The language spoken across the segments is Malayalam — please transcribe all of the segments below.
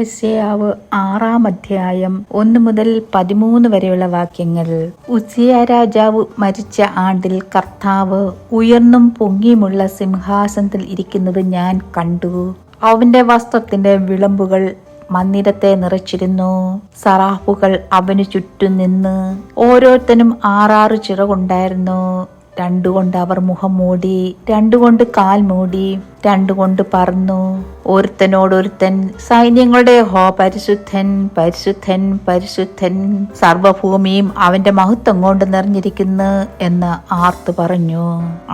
യശയാവ് ആറാം അധ്യായം ഒന്ന് മുതൽ പതിമൂന്ന് വരെയുള്ള വാക്യങ്ങൾ. ഉസിയ രാജാവ് മരിച്ച ആണ്ടിൽ കർത്താവ് ഉയർന്നും പൊങ്ങിയുമുള്ള സിംഹാസനത്തിൽ ഇരിക്കുന്നത് ഞാൻ കണ്ടു. അവന്റെ വസ്ത്രത്തിന്റെ വിളമ്പുകൾ മന്ദിരത്തെ നിറച്ചിരുന്നു. സറാഫുകൾ അവനു ചുറ്റും നിന്ന് ഓരോരുത്തനും ആറാറ് ചിറകുണ്ടായിരുന്നു. രണ്ടുകൊണ്ട് അവർ മുഖം മൂടി രണ്ടുകൊണ്ട് കാൽ മൂടി രണ്ടുകൊണ്ട് പറന്നു. ഒരുത്തനോടൊരുത്തൻ സൈന്യങ്ങളുടെ ഹോ പരിശുദ്ധൻ പരിശുദ്ധൻ പരിശുദ്ധൻ സർവഭൂമിയും അവന്റെ മഹത്വം കൊണ്ട് നിറഞ്ഞിരിക്കുന്നു എന്ന് ആർത്തു പറഞ്ഞു.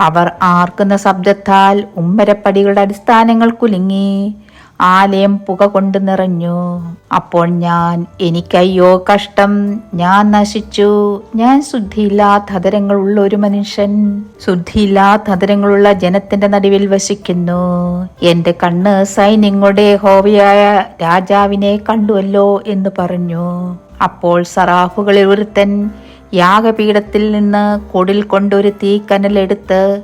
അവർ ആർക്കുന്ന ശബ്ദത്താൽ ഉമ്മരപ്പടികളുടെ അടിസ്ഥാനങ്ങൾ കുലുങ്ങി. ആലയം പുക കൊണ്ട് നിറഞ്ഞു. അപ്പോൾ ഞാൻ എനിക്കയ്യോ കഷ്ടം. ഞാൻ നശിച്ചു. ഞാൻ ശുദ്ധിയില്ലാത്ത ഹതരങ്ങളുള്ള ഒരു മനുഷ്യൻ. ശുദ്ധിയില്ലാത്ത ഹതരങ്ങളുള്ള ജനത്തിന്റെ നടുവിൽ വസിക്കുന്നു. എന്റെ കണ്ണ് സൈന്യങ്ങളുടെ ഹോവിയായ രാജാവിനെ കണ്ടുവല്ലോ എന്ന് പറഞ്ഞു. അപ്പോൾ സറാഫുകളിൽ ഒരുത്തൻ യാഗപീഠത്തിൽ നിന്ന് കൊടിൽ കൊണ്ടൊരു തീക്കനലെടുത്ത്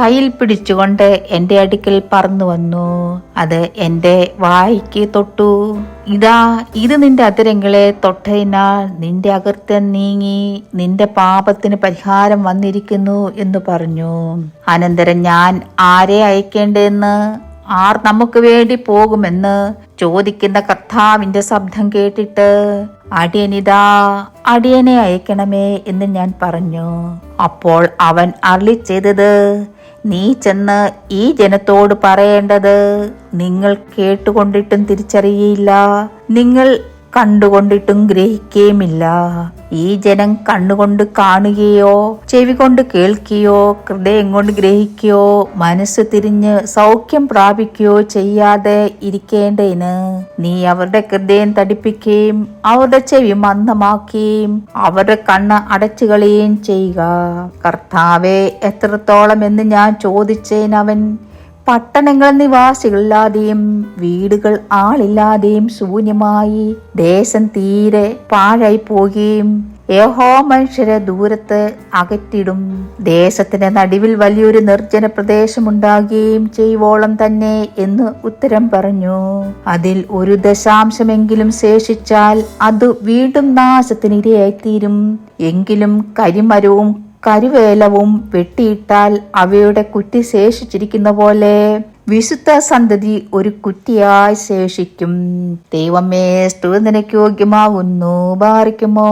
കയ്യിൽ പിടിച്ചുകൊണ്ട് എന്റെ അടുക്കൽ പറന്നു വന്നു. അത് എന്റെ വായിക്ക് തൊട്ടു. ഇതാ ഇത് നിന്റെ അതിരങ്ങളെ തൊട്ടതിനാൽ നിന്റെ അകൃത്യം നീങ്ങി നിന്റെ പാപത്തിന് പരിഹാരം വന്നിരിക്കുന്നു എന്ന് പറഞ്ഞു. അനന്തരം ഞാൻ ആരെ അയക്കേണ്ടതെന്ന് ആർ നമുക്ക് വേണ്ടി പോകുമെന്ന് ചോദിക്കുന്ന കർത്താവിന്റെ ശബ്ദം കേട്ടിട്ട് അടിയനിതാ അടിയനെ അയക്കണമേ എന്ന് ഞാൻ പറഞ്ഞു. അപ്പോൾ അവൻ അരളി ചെയ്തത് നീ ചെന്ന് ഈ ജനത്തോട് പറയേണ്ടത് നിങ്ങൾ കേട്ടുകൊണ്ടിട്ടും തിരിച്ചറിയില്ല നിങ്ങൾ കണ്ടുകൊണ്ടിട്ടും ഗ്രഹിക്കുകയുമില്ല ഈ ജനം കണ്ണുകൊണ്ട് കാണുകയോ ചെവി കൊണ്ട് കേൾക്കുകയോ ഹൃദയം കൊണ്ട് ഗ്രഹിക്കുകയോ മനസ്സ് തിരിഞ്ഞ് സൗഖ്യം പ്രാപിക്കുകയോ ചെയ്യാതെ ഇരിക്കേണ്ടതിന് നീ അവരുടെ ഹൃദയം തടിപ്പിക്കുകയും അവരുടെ ചെവി മന്ദമാക്കുകയും അവരുടെ കണ്ണ് അടച്ചുകളയുകയും ചെയ്യുക. കർത്താവെ എത്രത്തോളം എന്ന് ഞാൻ ചോദിച്ചേനവൻ. പട്ടണങ്ങൾ നിവാസികളില്ലാതെയും വീടുകൾ ആളില്ലാതെയും ശൂന്യമായി ദേശം തീരെ പാഴായി പോകുകയും യഹോ മനുഷ്യരെ ദൂരത്ത് അകറ്റിടും. ദേശത്തിന്റെ നടുവിൽ വലിയൊരു നിർജന പ്രദേശമുണ്ടാകുകയും ചെയ്യുവോളം തന്നെ എന്ന് ഉത്തരം പറഞ്ഞു. അതിൽ ഒരു ദശാംശമെങ്കിലും ശേഷിച്ചാൽ അത് വീണ്ടും നാശത്തിനിരയായിത്തീരും. എങ്കിലും കരിമരവും കരുവേലവും വെട്ടിയിട്ടാൽ അവയുടെ കുറ്റി ശേഷിച്ചിരിക്കുന്ന പോലെ വിശുദ്ധ സന്തതി ഒരു കുറ്റിയായി ശേഷിക്കും. ദൈവമേ സ്തുതി നിനക്ക് യോഗ്യമാകുന്നു ബാറിക്കുമോ?